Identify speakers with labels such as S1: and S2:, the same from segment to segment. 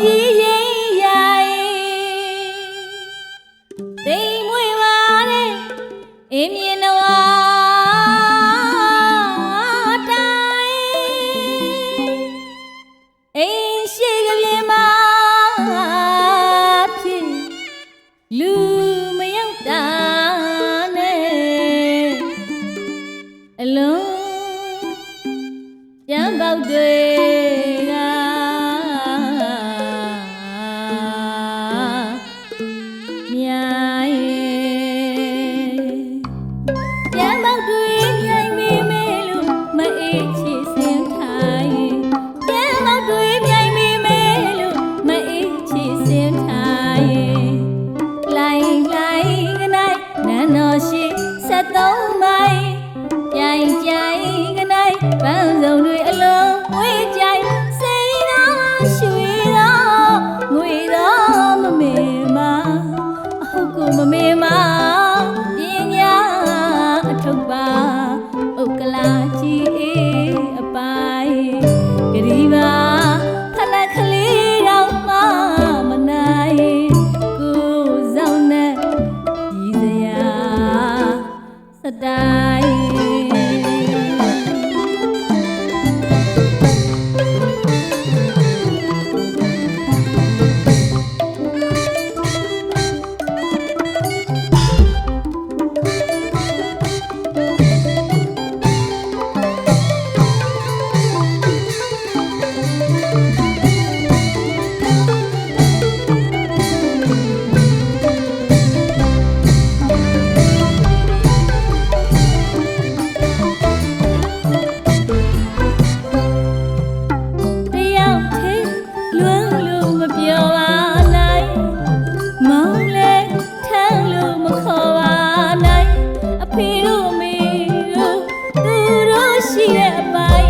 S1: 一心愿吧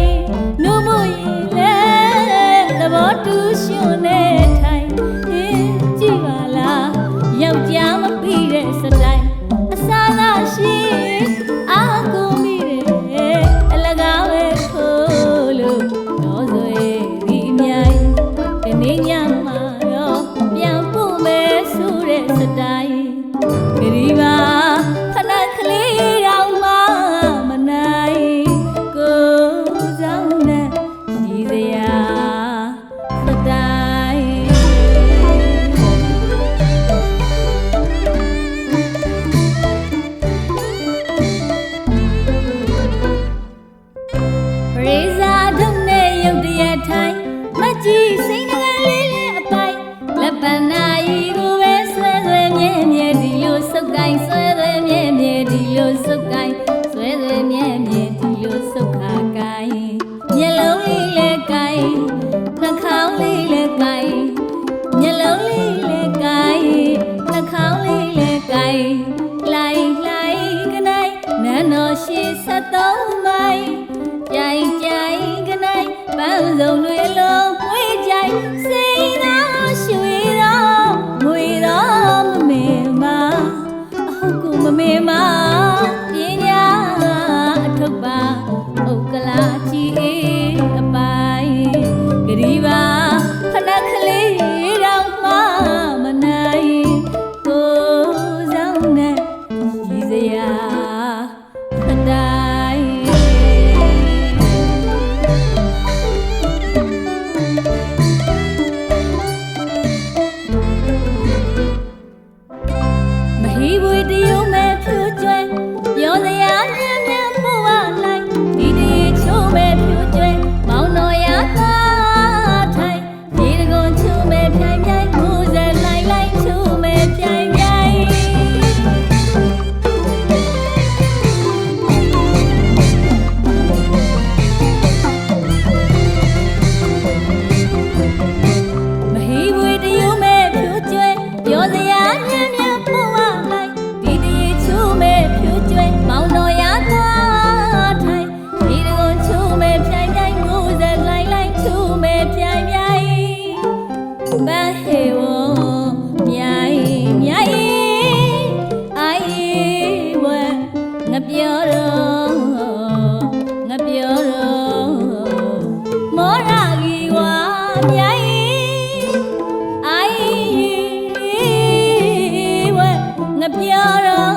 S1: န်းစုံတွေလုံးဝွေးကြိုက်စိတ်တော်ရွှေတော်ငွေတော်မမေမအဟုတ်ကူမမေမပညာအထုပ်ပါဥက္ကလာချီအေးအပိုင်ဂရီပါခဏခလေးတော့မမနိုင်ကိုဆောင်နဲ့ရည်စရာခတာ ပြောတော့မောရကြီးဝါမြိုင်အိုင်ဝဲငါပြောတော့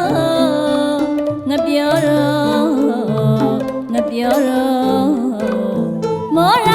S1: ငါပြောတော့ငါပြောတော့မောရ